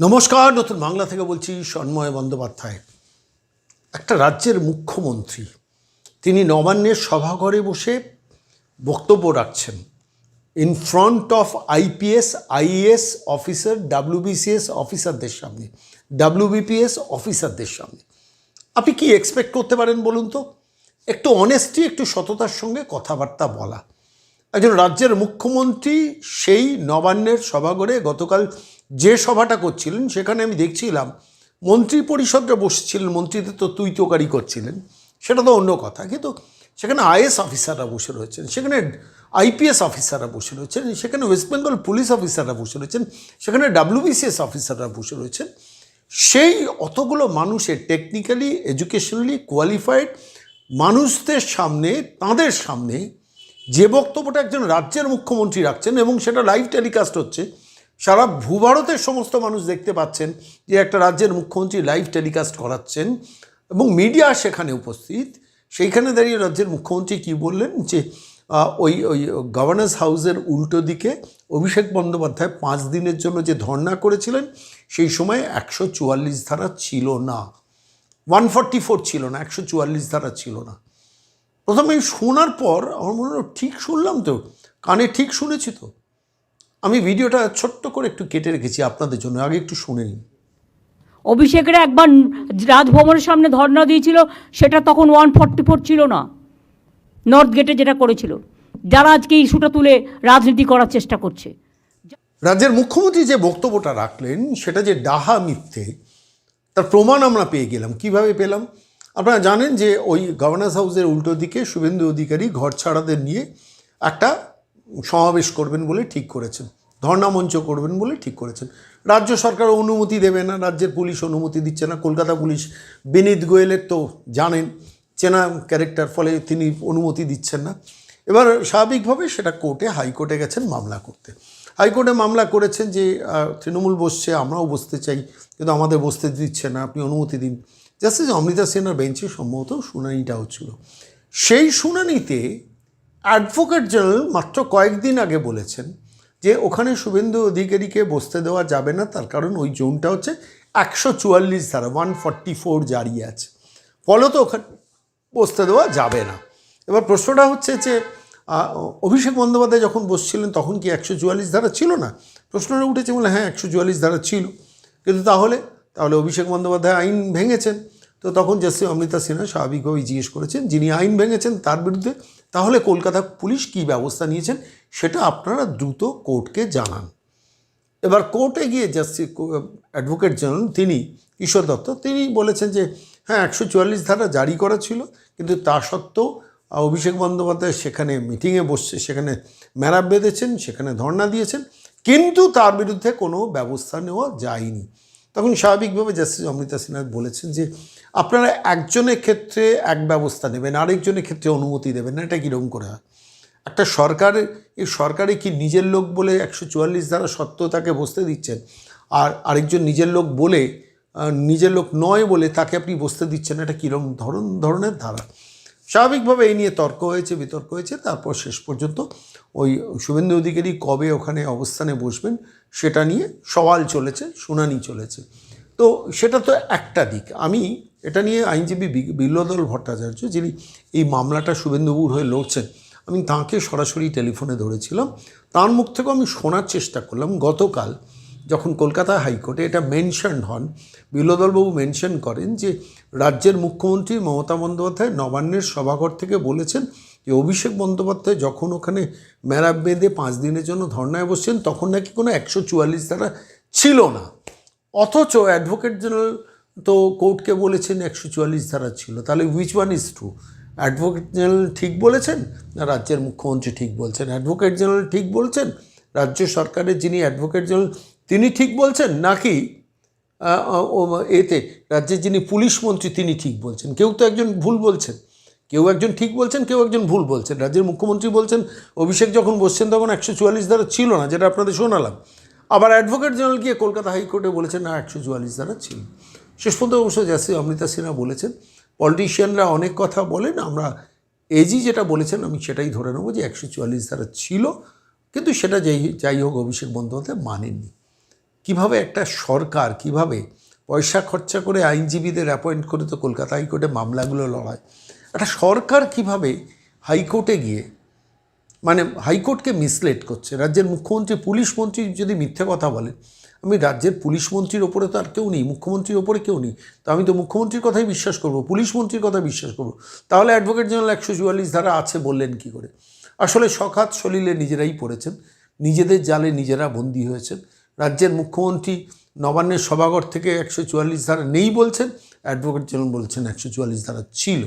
নমস্কার, নতুন বাংলা থেকে বলছি সন্ময় বন্দ্যোপাধ্যায়। একটা রাজ্যের মুখ্যমন্ত্রী, তিনি নবান্নের সভাঘরে বসে বক্তব্য রাখছেন। In front of IPS IAS officer WBCS অফিসারদের সামনে ডাব্লিউবিপিএস অফিসারদের সামনে। আপনি কি এক্সপেক্ট করতে পারেন বলুন তো? একটু অনেস্টি একটু সততার সঙ্গে কথাবার্তা বলা। একজন রাজ্যের মুখ্যমন্ত্রী, সেই নবান্নের সভাঘরে গতকাল যে সভাটা করছিলেন, সেখানে আমি দেখছিলাম মন্ত্রী পরিষদরা বসেছিলেন, মন্ত্রীদের তো তুই তোকারি করছিলেন, সেটা তো অন্য কথা। কিন্তু সেখানে আইএস অফিসাররা বসে রয়েছেন, সেখানে আইপিএস অফিসাররা বসে রয়েছেন, সেখানে ওয়েস্ট বেঙ্গল পুলিশ অফিসাররা বসে রয়েছেন, সেখানে ডাব্লিউবিসিএস অফিসাররা বসে রয়েছেন। সেই অতগুলো মানুষের টেকনিক্যালি এডুকেশনালি কোয়ালিফাইড মানুষদের সামনে, তাদের সামনে যে বক্তব্যটা একজন রাজ্যের মুখ্যমন্ত্রী রাখছেন এবং সেটা লাইভ টেলিকাস্ট হচ্ছে সারা ভূভারতের সমস্ত মানুষ দেখতে পাচ্ছেন যে একটা রাজ্যের মুখ্যমন্ত্রী লাইভ টেলিকাস্ট করাচ্ছেন এবং মিডিয়া সেখানে উপস্থিত। সেইখানে দাঁড়িয়ে রাজ্যের মুখ্যমন্ত্রী কি বললেন? যে ওই ওই গভর্নেন্স হাউসের উল্টো দিকে অভিষেক বন্দ্যোপাধ্যায় পাঁচ দিনের জন্য যে ধর্ণা করেছিলেন, সেই সময় একশো চুয়াল্লিশ ধারা ছিল না। ওয়ান ফর্টি ফোর ছিল না, একশো চুয়াল্লিশ ধারা ছিল না। প্রথমে শোনার পর আমার মনে হলো, ঠিক শুনলাম তো। কানে ঠিক শুনেছি তো। আমি ভিডিওটা ছোট্ট করে একটু কেটে রেখেছি আপনাদের জন্য আগে একটু শুনে নিন। অভিষেকরা একবার রাজভবনের সামনে ধর্ণা দিয়েছিল সেটা তখন ওয়ান ফর্টি ফোর ছিল না। নর্থ গেটে যেটা করেছিল যারা আজকে ইস্যুটা তুলে রাজনীতি করার চেষ্টা করছে। রাজ্যের মুখ্যমন্ত্রী যে বক্তব্যটা রাখলেন সেটা যে ডাহা মিথ্যে তার প্রমাণ আমরা পেয়ে গেলাম। কীভাবে পেলাম? আপনারা জানেন যে ওই গভর্নেন্স হাউসের উল্টো দিকে শুভেন্দু অধিকারী ঘর ছাড়াদের নিয়ে একটা সমাবেশ করবেন বলে ঠিক করেছেন। ধর্ণা মঞ্চ করবেন বলে ঠিক করেছেন। রাজ্য সরকার অনুমতি দেবে না, রাজ্যের পুলিশ অনুমতি দিচ্ছে না। কলকাতা পুলিশ, বিনীত গোয়েলের তো জানেন, চেনা ক্যারেক্টার, ফলে তিনি অনুমতি দিচ্ছেন না। এবার স্বাভাবিকভাবে সেটা কোর্টে, হাইকোর্টে গেছেন মামলা করতে। হাইকোর্টে মামলা করেছেন যে তৃণমূল বসছে, আমরাও বসতে চাই, কিন্তু আমাদের বসতে দিচ্ছে না, আপনি অনুমতি দিন। জাস্টিস অমৃতা সেনার বেঞ্চে সম্ভবত শুনানিটা হচ্ছিল সেই শুনানিতে অ্যাডভোকেট জেনারেল মাত্র কয়েকদিন আগে বলেছেন যে ওখানে শুভেন্দু অধিকারীকে বসতে দেওয়া যাবে না, তার কারণ ওই জোনটা হচ্ছে একশো চুয়াল্লিশ ধারা ওয়ান ফর্টি ফোর জারি আছে। ফলত ওখানে বসতে দেওয়া যাবে না। এবার প্রশ্নটা হচ্ছে যে অভিষেক বন্দ্যোপাধ্যায় যখন বসছিলেন তখন কি একশো চুয়াল্লিশ ধারা ছিল না? প্রশ্নটা উঠেছে বলে হ্যাঁ একশো চুয়াল্লিশ ধারা ছিল। কিন্তু তাহলে তাহলে অভিষেক বন্দ্যোপাধ্যায় আইন ভেঙেছেন। তো তখন জাস্টিস অমৃতা সিনহা স্বাভাবিকভাবেই জিজ্ঞেস করেছেন, যিনি আইন ভেঙেছেন তার বিরুদ্ধে তাহলে কলকাতা পুলিশ কী ব্যবস্থা নিয়েছেন সেটা আপনারা দ্রুত কোর্টকে জানান। এবার কোর্টে গিয়ে জাস্টিস অ্যাডভোকেট জেনারেল তিনি ঈশ্বর দত্ত, তিনি বলেছেন যে হ্যাঁ একশো চুয়াল্লিশ ধারা জারি করা ছিল, কিন্তু তা সত্ত্বেও অভিষেক বন্দ্যোপাধ্যায় সেখানে মিটিংয়ে বসছে, সেখানে ম্যারাপ বেঁধেছেন, সেখানে ধর্ণা দিয়েছেন, কিন্তু তার বিরুদ্ধে কোনো ব্যবস্থা নেওয়া যায়নি। তখন স্বাভাবিকভাবে জাস্টিস অমৃতা সিনহা বলেছেন যে আপনারা একজনের ক্ষেত্রে এক ব্যবস্থা নেবেন, আরেকজনের ক্ষেত্রে অনুমতি দেবেন না, এটা কীরকম করে হয়? একটা সরকার এই সরকারে কি নিজের লোক বলে একশো চুয়াল্লিশ ধারা সত্ত্বেও তাকে বসতে দিচ্ছেন? আর আরেকজন নিজের লোক বলে নিজের লোক নয় বলে তাকে আপনি বসতে দিচ্ছেন এটা কীরকম ধরন, ধরনের ধারা? স্বাভাবিকভাবে এই নিয়ে তর্ক হয়েছে, বিতর্ক হয়েছে, তারপর শেষ পর্যন্ত ওই শুভেন্দু অধিকারী কবে ওখানে অবস্থানে বসবেন সেটা নিয়ে সওয়াল চলেছে, শুনানি চলেছে। তো সেটা তো একটা দিক। আমি এটা নিয়ে আইনজীবী বিল্লদল ভট্টাচার্য যিনি এই মামলাটা শুভেন্দুবাবুর হয়ে লড়ছেন, আমি তাঁকে সরাসরি টেলিফোনে ধরেছিলাম। তার মুখ থেকেও আমি শোনার চেষ্টা করলাম। গতকাল যখন কলকাতা হাইকোর্টে এটা মেনশন হন বিল্লদলবাবু মেনশন করেন যে রাজ্যের মুখ্যমন্ত্রী মমতা বন্দ্যোপাধ্যায় নবান্নের সভাঘর থেকে বলেছেন যে অভিষেক বন্দ্যোপাধ্যায় যখন ওখানে ম্যারাপ বেঁধে পাঁচ দিনের জন্য ধর্নায় বসছেন, তখন নাকি কোনো একশো চুয়াল্লিশ ধারা ছিল না। অথচ অ্যাডভোকেট জেনারেল তো কোর্টকে বলেছেন একশো চুয়াল্লিশ ধারা ছিল। তাহলে which one is true advocate general ঠিক বলেছেন না রাজ্যের মুখ্যমন্ত্রী ঠিক বলছেন? অ্যাডভোকেট জেনারেল ঠিক বলছেন? রাজ্য সরকারের যিনি অ্যাডভোকেট জেনারেল, তিনি ঠিক বলছেন? নাকি এতে রাজ্যের যিনি পুলিশ মন্ত্রী, তিনি ঠিক বলছেন? কেউ তো একজন ভুল বলছেন। কেউ একজন ঠিক বলছেন, কেউ একজন ভুল বলছেন। রাজ্যের মুখ্যমন্ত্রী বলছেন, অভিষেক যখন বসছেন তখন একশো চুয়াল্লিশ ধারা ছিল না, যেটা আপনাদের শোনালাম। আবার অ্যাডভোকেট জেনারেল গিয়ে কলকাতা হাইকোর্টে বলেছেন, না, একশো চুয়াল্লিশ ধারা ছিল। শেষ পর্যন্ত অবশ্য জাস্টিস অমৃতা সিনহা বলেছেন, পলিটিশিয়ানরা অনেক কথা বলেন, আমরা এজি যেটা বলেছেন, আমি সেটাই ধরে নেব যে একশো চুয়াল্লিশ ধারা ছিল, কিন্তু সেটা যাই যাই হোক, অভিষেক বন্দ্যোপাধ্যায় মানেননি। কীভাবে একটা সরকার, কীভাবে পয়সা খরচা করে আইনজীবীদের অ্যাপয়েন্ট করে তো কলকাতা হাইকোর্টে মামলাগুলো লড়ায়? একটা সরকার কীভাবে হাইকোর্টে গিয়ে মানে হাইকোর্টকে মিসলেড করছে, রাজ্যের মুখ্যমন্ত্রী, পুলিশ মন্ত্রী যদি মিথ্যে কথা বলেন আমি রাজ্যের পুলিশ মন্ত্রীর ওপরে তো আর কেউ নেই, মুখ্যমন্ত্রীর ওপরে কেউ নেই, তো আমি তো মুখ্যমন্ত্রীর কথাই বিশ্বাস করব, পুলিশ মন্ত্রীর কথা বিশ্বাস করব, তাহলে অ্যাডভোকেট জেনারেল একশো চুয়াল্লিশ ধারা আছে বললেন কি করে? আসলে সখাত সলিলে নিজেরাই পড়েছেন, নিজেদের জালে নিজেরা বন্দী হয়েছেন, রাজ্যের মুখ্যমন্ত্রী নবান্নের সভাঘর থেকে একশো চুয়াল্লিশ ধারা নেই বলছেন অ্যাডভোকেট জেনারেল বলছেন একশো চুয়াল্লিশ ধারা ছিল।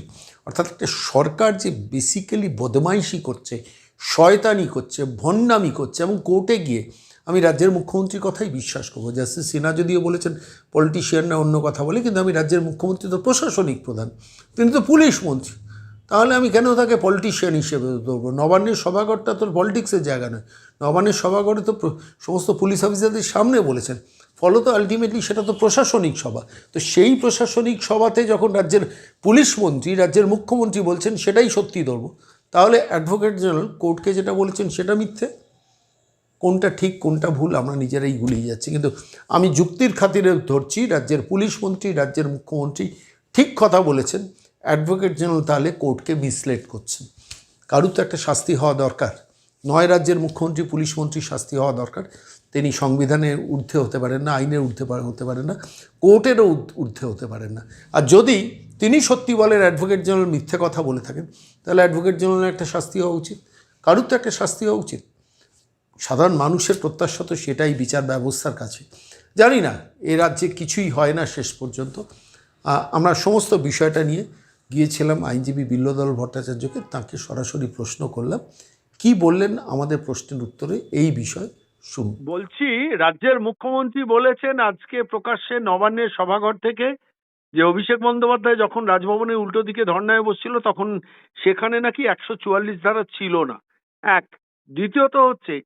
অর্থাৎ একটা সরকার যে বেসিক্যালি বদমাইশি করছে, শয়তানি করছে, ভণ্ডামি করছে এবং কোর্টে গিয়ে আমি রাজ্যের মুখ্যমন্ত্রীর কথাই বিশ্বাস করব। জাস্টিস সিনহা যদিও বলেছেন পলিটিশিয়ানরা অন্য কথা বলে, কিন্তু আমি রাজ্যের মুখ্যমন্ত্রী তো প্রশাসনিক প্রধান, তিনি তো পুলিশ মন্ত্রী। তাহলে আমি কেন তাকে পলিটিশিয়ান হিসেবে ধরবো? নবান্নের সভাঘরটা তো পলিটিক্সের জায়গা নয়। নবান্নের সভাঘরে তো সমস্ত পুলিশ অফিসারদের সামনে বলেছেন। ফলত আলটিমেটলি সেটা তো প্রশাসনিক সভা। তো সেই প্রশাসনিক সভাতে যখন রাজ্যের পুলিশ মন্ত্রী, রাজ্যের মুখ্যমন্ত্রী বলছেন, সেটাই সত্যি ধরবো তাহলে অ্যাডভোকেট জেনারেল কোর্টকে যেটা বলেছেন, সেটা মিথ্যে? কোনটা ঠিক, কোনটা ভুল, আমরা নিজেরাই গুলিয়ে যাচ্ছি। কিন্তু আমি যুক্তির খাতিরে ধরছি, রাজ্যের পুলিশ মন্ত্রী, রাজ্যের মুখ্যমন্ত্রী ঠিক কথা বলেছেন। অ্যাডভোকেট জেনারেল তাহলে কোর্টকে মিসলেড করছেন। কারুর তো একটা শাস্তি হওয়া দরকার? নয় রাজ্যের মুখ্যমন্ত্রী, পুলিশ মন্ত্রী শাস্তি হওয়া দরকার। তিনি সংবিধানের ঊর্ধ্বে হতে পারেন না, আইনের ঊর্ধ্বে হতে পারেন না, কোর্টেরও ঊর্ধ্বে হতে পারেন না। আর যদি তিনি সত্যি বলেন অ্যাডভোকেট জেনারেল মিথ্যে কথা বলে থাকেন, তাহলে অ্যাডভোকেট জেনারেলের একটা শাস্তি হওয়া উচিত। কারুর তো একটা শাস্তি হওয়া উচিত? সাধারণ মানুষের প্রত্যাশা তো সেটাই বিচার ব্যবস্থার কাছে। জানি না, এ রাজ্যে কিছুই হয় না শেষ পর্যন্ত। আমরা সমস্ত বিষয়টা নিয়ে গিয়েছিলাম, আইনজীবী বিল্লদল ভট্টাচার্যকে তাকে সরাসরি প্রশ্ন করলাম, কি বললেন আমাদের প্রশ্নের উত্তরে এই বিষয়। বলছি, রাজ্যের মুখ্যমন্ত্রী বলেছেন আজকে প্রকাশ্যে নবান্নের সভাঘর থেকে যে অভিষেক বন্দ্যোপাধ্যায় যখন রাজভবনের উল্টো দিকে ধর্নায় বসছিল, তখন সেখানে নাকি একশো চুয়াল্লিশ ধারা ছিল না। এক। দ্বিতীয়ত হচ্ছে,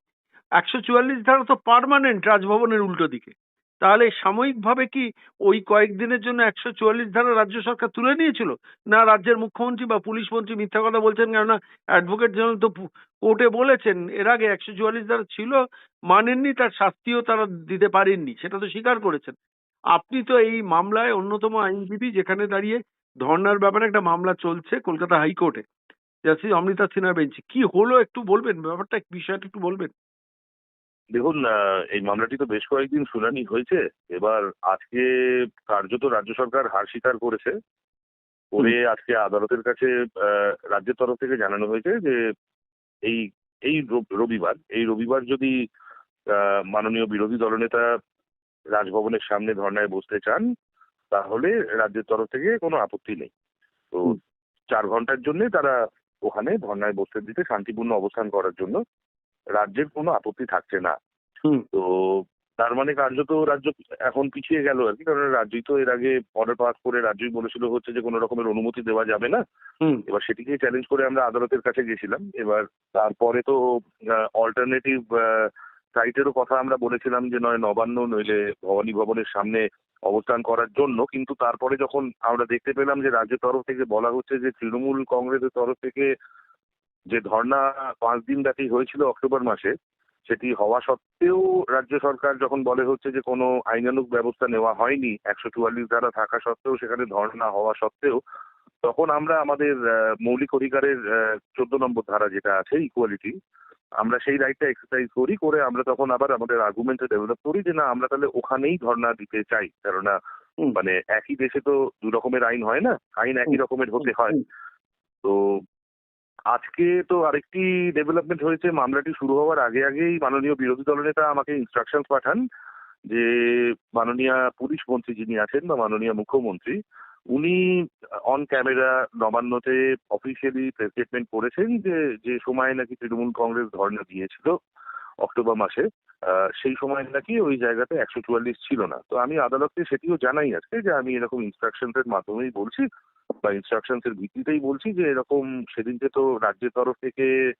একশো চুয়াল্লিশ ধারা তো পারমানেন্ট রাজভবনের উল্টো দিকে। তাহলে সাময়িকভাবে কি ওই কয়েকদিনের জন্য একশো চুয়াল্লিশ ধারা রাজ্য সরকার তুলে নিয়েছিল? না রাজ্যের মুখ্যমন্ত্রী বা পুলিশ মন্ত্রী মিথ্যা কথা বলছেন কেননা অ্যাডভোকেট জেনারেল তো কোর্টে বলেছেন, এর আগে একশো চুয়াল্লিশ ধারা ছিল, মানেননি তার শাস্তিও তারা দিতে পারেননি, সেটা তো স্বীকার করেছেন। আপনি তো এই মামলায় অন্যতম আইনজীবী যেখানে দাঁড়িয়ে ধর্নার ব্যাপারে একটা মামলা চলছে কলকাতা হাইকোর্টে। জাস্টিস অমৃতা সিনহা বেঞ্চে, কি হলো একটু বলবেন? ব্যাপারটা, বিষয়টা একটু বলবেন? দেখুন এই মামলাটি তো বেশ কয়েকদিন শুনানি হয়েছে। এবার আজকে কার্যত রাজ্য সরকার হার স্বীকার করেছে। করে আজকে আদালতের কাছে রাজ্যের তরফ থেকে জানানো হয়েছে যে এই এই রব- রবিবার এই রবিবার যদি আহ, মাননীয় বিরোধী দলনেতা রাজভবনের সামনে ধর্নায় বসতে চান তাহলে রাজ্যের তরফ থেকে কোনো আপত্তি নেই। তো চার ঘণ্টার জন্য তারা ওখানে ধর্নায় বসতে দিতে শান্তিপূর্ণ অবস্থান করার জন্য রাজ্যের কোনো আপত্তি থাকছে না। তো তার মানে কার্যত রাজ্য এখন পিছিয়ে গেল আর কি কারণ রাজ্যই তো এর আগে অর্ডার পাস করে রাজ্যই বলেছিল হচ্ছে যে কোনো রকমের অনুমতি দেওয়া যাবে না। হুম। এবার সেটিকে চ্যালেঞ্জ করে আমরা আদালতের কাছে গেছিলাম। এবার তারপরে তো অল্টারনেটিভ সাইটেরও কথা আমরা বলেছিলাম যে নয় নবান্ন নইলে ভবানী ভবনের সামনে অবস্থান করার জন্য। কিন্তু তারপরে যখন আমরা দেখতে পেলাম যে রাজ্যের তরফ থেকে বলা হচ্ছে যে তৃণমূল কংগ্রেসের তরফ থেকে যে ধর্ণা পাঁচ দিন ব্যাপী হয়েছিল অক্টোবর মাসে সেটি হওয়া সত্ত্বেও রাজ্য সরকার যখন বলে হচ্ছে যে কোনো আইনানুগ ব্যবস্থা নেওয়া হয়নি একশো চুয়াল্লিশ ধারা থাকা সত্ত্বেও সেখানে ধর্ণা হওয়া সত্ত্বেও তখন আমরা আমাদের মৌলিক অধিকারের চোদ্দ নম্বর ধারা যেটা আছে ইকুয়ালিটি আমরা সেই রাইটটা এক্সারসাইজ করি করে আমরা তখন আবার আমাদের আর্গুমেন্টে ডেভেলপ করি যে না আমরা তাহলে ওখানেই ধর্ণা দিতে চাই। কেননা মানে একই দেশে তো দু রকমের আইন হয় না? আইন একই রকমের হতে হয়। তো আজকে তো আরেকটি ডেভেলপমেন্ট হয়েছে। মামলাটি শুরু হওয়ার আগে আগেই মাননীয় বিরোধী দলনেতা আমাকে ইনস্ট্রাকশন পাঠান যে মাননীয় পুলিশ মন্ত্রী যিনি আছেন বা মাননীয় মুখ্যমন্ত্রী, উনি অন ক্যামেরা নবান্নতে অফিসিয়ালি স্টেটমেন্ট করেছেন যে যে সময় নাকি তৃণমূল কংগ্রেস ধর্ণা দিয়েছিল অক্টোবর মাসে সেই সময় নাকি ওই জায়গাতে একশো চুয়াল্লিশ ছিল না। তো আমি আদালতকে সেটিও জানাই আজকে যে আমি এরকম ইনস্ট্রাকশনসের মাধ্যমেই বলছি। বা ইনস্ট্রাকশনসের ভিত্তিতেই বলছি যে এরকম সেদিনকে তো রাজ্যের তরফ থেকে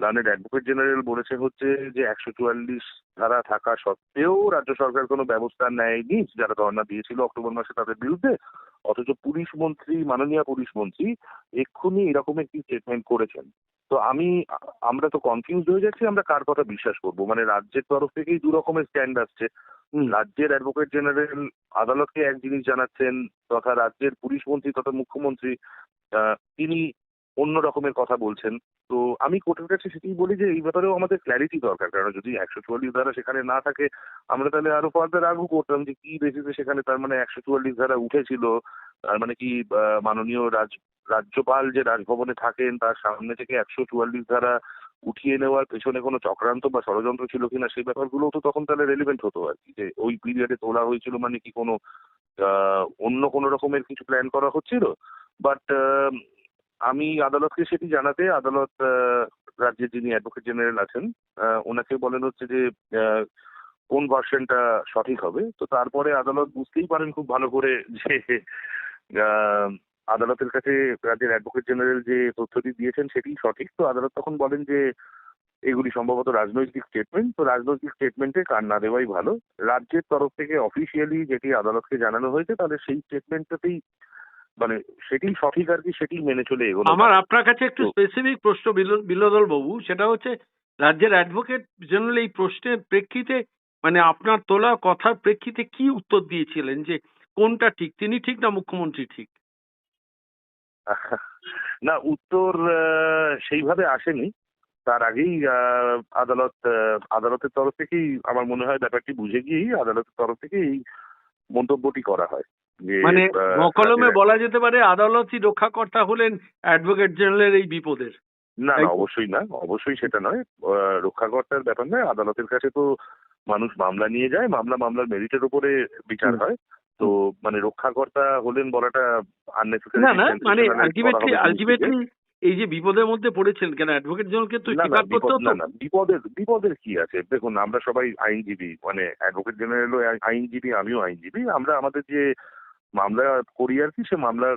লার্নেড অ্যাডভোকেট জেনারেল বলেছে হচ্ছে যে একশো চুয়াল্লিশ ধারা থাকা সত্ত্বেও রাজ্য সরকার কোনো ব্যবস্থা নেয়নি, যারা ধর্ণা দিয়েছিল অক্টোবর মাসে তাদের বিরুদ্ধে। অথচ পুলিশ মন্ত্রী, মাননীয় পুলিশ মন্ত্রী এক্ষুনি এরকম একটি স্টেটমেন্ট করেছেন। তো আমি, আমরা তো কনফিউজ হয়ে যাচ্ছি, আমরা কার কথা বিশ্বাস করব? মানে রাজ্যের তরফ থেকেই দু রকমের স্ট্যান্ড আসছে। রাজ্যের অ্যাডভোকেট জেনারেল আদালতকে এক জিনিস জানাচ্ছেন তথা রাজ্যের পুলিশ মন্ত্রী তথা মুখ্যমন্ত্রী তিনি অন্য রকমের কথা বলছেন। তো আমি কোর্টের কাছে সেটাই বলি যে এই ব্যাপারেও আমাদের ক্ল্যারিটি দরকার। কারণ যদি একশো চুয়াল্লিশ ধারা সেখানে না থাকে, আমরা তাহলে আরও ফার্দার আর্গু করতাম যে কি বেসিসে সেখানে তার মানে একশো চুয়াল্লিশ ধারা উঠেছিল, তার মানে কি মাননীয় রাজ, রাজ্যপাল যে রাজভবনে থাকেন, তার সামনে থেকে একশো চুয়াল্লিশ ধারা উঠিয়ে নেওয়ার পেছনে কোনো চক্রান্ত বা ষড়যন্ত্র ছিল কিনা সেই ব্যাপারগুলো তো তখন তাহলে রেলিভেন্ট হতো আর কি, যে ওই পিরিয়ডে তোলা হয়েছিল মানে কি কোনো অন্য কোনো রকমের কিছু প্ল্যান করা হচ্ছিল? বাট আমি আদালতকে সেটি জানাতে, আদালত রাজ্যের যিনি অ্যাডভোকেট জেনারেল আছেন ওনাকে বলেন হচ্ছে যে কোন ভার্সনটা সঠিক হবে? তো তারপরে আদালত বুঝতেই পারেন খুব ভালো করে যে আদালতের কাছে রাজ্যের অ্যাডভোকেট জেনারেল যে তথ্যটি দিয়েছেন সেটি সঠিক। তো আদালত তখন বলেন যে এগুলি সম্ভবত রাজনৈতিক স্টেটমেন্ট তো রাজনৈতিক স্টেটমেন্টে কান না দেওয়াই ভালো। রাজ্যের তরফ থেকে অফিসিয়ালি যেটি আদালতকে জানানো হয়েছে তাহলে সেই স্টেটমেন্টটাতেই মানে সেটি সঠিক আর কি সেটি মেনে চলে এগোনো। আমার আপনার কাছে একটু স্পেসিফিক প্রশ্ন বিল- বিনোদল বাবু সেটা হচ্ছে রাজ্যের অ্যাডভোকেট জেনারেল এই প্রশ্নের প্রেক্ষিতে মানে আপনার তোলা কথার প্রেক্ষিতে কি উত্তর দিয়েছিলেন যে কোনটা ঠিক তিনি ঠিক না মুখ্যমন্ত্রী ঠিক? না উত্তর সেইভাবে আসেনি। তার আগেই আদালত আদালতের তরফ থেকেই আমার মনে হয় ব্যাপারটি বুঝে গিয়েই আদালতের তরফ থেকে এই মন্তব্যটি করা হয়। মানে মকলমে বলা যেতে পারে আদালতই রক্ষাকর্তা হলেন অ্যাডভোকেট জেনারেলের এই বিপদের। না না অবশ্যই না অবশ্যই সেটা নয়। রক্ষাকর্তার ব্যাপার নয় আদালতের কাছে তো মানুষ মামলা নিয়ে যায় মামলা মামলার মেরিটের উপরে বিচার হয়। তো মানে রক্ষাকর্তা হলেন বলাটা আননেসেসারি না না মানে আলটিমেটলি আলটিমেটলি এই যে বিপদের মধ্যে পড়েছেন কেন অ্যাডভোকেট জেনারেলকে তো স্বীকার করতে হতো? না না বিপদের বিপদের কি আছে? দেখুন আমরা সবাই আইনজীবী মানে অ্যাডভোকেট জেনারেলও আইনজীবী আমিও আইনজীবী। আমরা আমাদের যে মামলা করি আর কি সে মামলার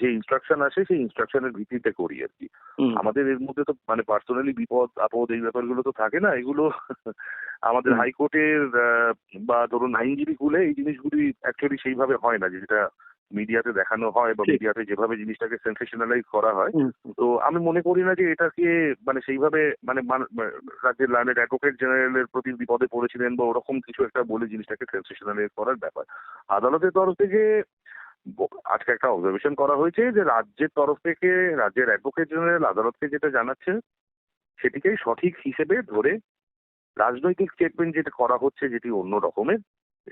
যে ইনস্ট্রাকশন আসে সেই ইনস্ট্রাকশনের ভিত্তিতে করি আর কি। আমাদের এর মধ্যে তো মানে পার্সোনালি বিপদ আপদ এই ব্যাপারগুলো তো থাকে না এগুলো আমাদের হাইকোর্টের বা ধরুন আইনজীবী খুলে এই জিনিসগুলি অ্যাকচুয়ালি সেইভাবে হয় না যেটা মিডিয়াতে দেখানো হয় বা মিডিয়াতে যেভাবে জিনিসটাকে সেন্সেশনালাইজ করা হয়। তো আমি মনে করি না যে এটাকে মানে সেইভাবে মানে মানে রাজ্যের লার্নেড অ্যাডভোকেট জেনারেলের প্রতি বিপদে পড়েছিলেন বা ওরকম কিছু একটা বলে জিনিসটাকে সেন্সেশনালাইজ করার ব্যাপার। আদালতের তরফ থেকে আজকে একটা অবজারভেশন করা হয়েছে যে রাজ্যের তরফ থেকে রাজ্যের অ্যাডভোকেট জেনারেল আদালতকে যেটা জানাচ্ছে সেটিকেই সঠিক হিসেবে ধরে রাজনৈতিক স্টেটমেন্ট যেটা করা হচ্ছে যেটি অন্য রকমের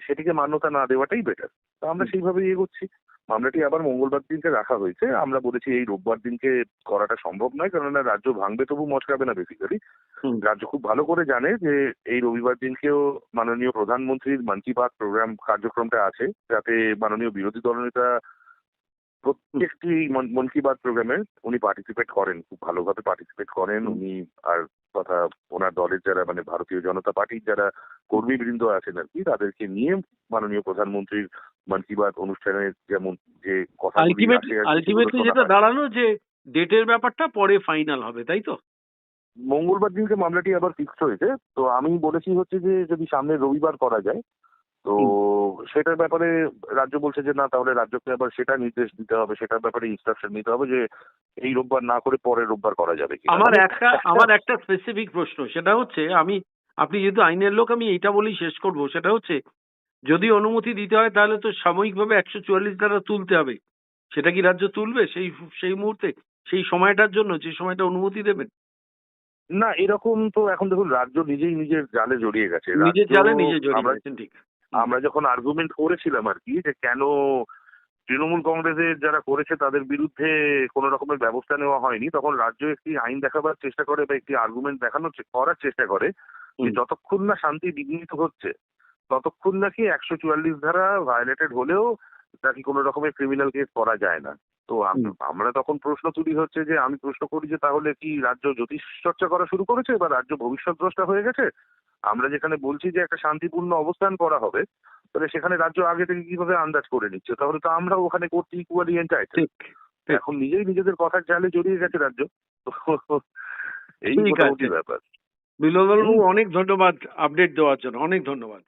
সেটিকে মান্যতা না দেওয়াটাই বেটার তো আমরা সেইভাবে ইয়ে এগোচ্ছি। মামলাটি আবার মঙ্গলবার দিনকে রাখা হয়েছে। আমরা বলেছি এই রোববার দিনকে করাটা সম্ভব নয় কেননা রাজ্য ভাঙবে তবু মচকাবে না বেসিক্যালি। রাজ্য খুব ভালো করে জানে যে এই রবিবার দিনকেও মাননীয় প্রধানমন্ত্রীর মন কি বাত প্রোগ্রাম কার্যক্রমটা আছে যাতে মাননীয় বিরোধী দলনেতা প্রত্যেকটি মন- মন কি বাত প্রোগ্রামে উনি পার্টিসিপেট করেন খুব ভালোভাবে পার্টিসিপেট করেন। উনি আর কথা ওনার দলের যারা মানে ভারতীয় জনতা পার্টির যারা কর্মীবৃন্দ আছেন আর কি তাদেরকে নিয়ে মাননীয় প্রধানমন্ত্রীর মন কি বাত অনুষ্ঠানে যেমন যে কথা আলটিমেটলি আলটিমেটলি যেটা দাঁড়াল যে ডেটের ব্যাপারটা পরে ফাইনাল হবে তাই তো? মঙ্গলবার দিনকে মামলাটি আবার ফিক্সড হয়েছে তো আমি বলেছি হচ্ছে যে যদি সামনে রবিবার করা যায় তো সেটার ব্যাপারে রাজ্য বলছে যে না তাহলে রাজ্যকে আবার সেটা নির্দেশ দিতে হবে সেটার ব্যাপারে ইনস্ট্রাকশন নিতে হবে যে এই রোববার না করে পরের রোববার করা যাবে কি আমার একটা আমার একটা স্পেসিফিক প্রশ্ন সেটা হচ্ছে আমি আপনি যেহেতু আইনের লোক আমি এটা বলেই শেষ করব সেটা হচ্ছে যদি অনুমতি দিতে হয় তাহলে তো সাময়িকভাবে একশো চুয়াল্লিশ দ্বারা তুলতে হবে। সেটা কি রাজ্য তুলবে সেই সেই মুহূর্তে? সেই সময়টার জন্য যে সময়টা অনুমতি দেবেন? না এরকম তো এখন দেখুন রাজ্য নিজেই নিজের জালে জড়িয়ে গেছে। নিজের জালে নিজে জড়িয়ে ঠিক। আমরা যখন আর্গুমেন্ট করেছিলাম আর কি যে কেন তৃণমূল কংগ্রেসের যারা করেছে তাদের বিরুদ্ধে কোনো রকমের ব্যবস্থা নেওয়া হয়নি তখন রাজ্য একটি আইন দেখাবার চেষ্টা করে বা একটি আর্গুমেন্ট দেখানোর করার চেষ্টা করে যে যতক্ষণ না শান্তি বিঘ্নিত হচ্ছে ততক্ষণ নাকি একশো চুয়াল্লিশ ধারা ভায়োলেটেড হলেও নাকি কোনো রকমের ক্রিমিনাল কেস করা যায় না। তো আমরা তখন প্রশ্ন তুলি হচ্ছে যে আমি প্রশ্ন করি যে তাহলে কি রাজ্য জ্যোতিষ চর্চা করা শুরু করেছে বা রাজ্য ভবিষ্যৎ দ্রষ্টা হয়ে গেছে? আমরা যেখানে বলছি যে একটা শান্তিপূর্ণ অবস্থান করা হবে তাহলে সেখানে রাজ্য আগে থেকে কীভাবে আন্দাজ করে নিচ্ছে? তাহলে তো আমরা ওখানে করতে ইকুয়ালি ঠিক। এখন নিজেই নিজেদের কথার জালে জড়িয়ে গেছে রাজ্য। এই ব্যাপার। বিনোদনবাবু অনেক ধন্যবাদ আপডেট দেওয়ার জন্য অনেক ধন্যবাদ।